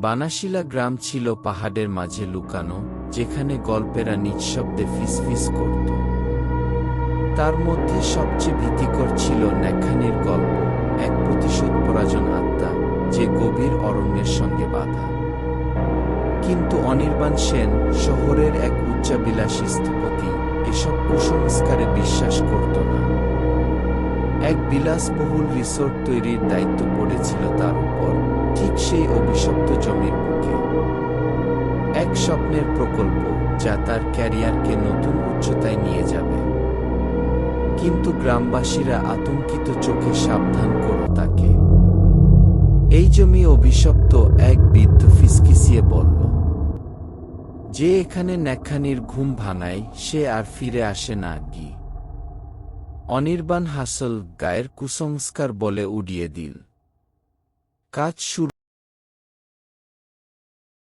বানাশিলা গ্রাম ছিল পাহাড়ের মাঝে লুকানো, যেখানে গল্পেরা নিঃশব্দে ফিসফিস করত। তার মধ্যে সবচেয়ে ভীতিকর ছিল ন্যাখানির গল্প, এক প্রতিশোধ পরাজন আত্মা, যে গভীর অরণ্যের সঙ্গে বাধা। কিন্তু অনির্বাণ সেন শহরের এক উচ্চাবিলাসী স্থপতি এসব কুসংস্কারে বিশ্বাস করত না। এক বিলাসবহুল রিসোর্ট তৈরির দায়িত্ব পড়েছিল তার উপর। সেই অভিশপ্ত জমির বুকে। এক স্বপ্নের প্রকল্প যা তার ক্যারিয়ারকে নতুন উচ্চতায় নিয়ে যাবে। কিন্তু গ্রামবাসীরা আতঙ্কিত চোখে সাবধান করো তাকে। এই জমি অভিশপ্ত এক বৃদ্ধ ফিসকিসিয়ে বলল, যে এখানে ন্যাখানির ঘুম ভাঙায়, সে আর ফিরে আসে না কি অনির্বাণ হাসল গায়ের কুসংস্কার বলে উড়িয়ে দিল। কাজ শুরু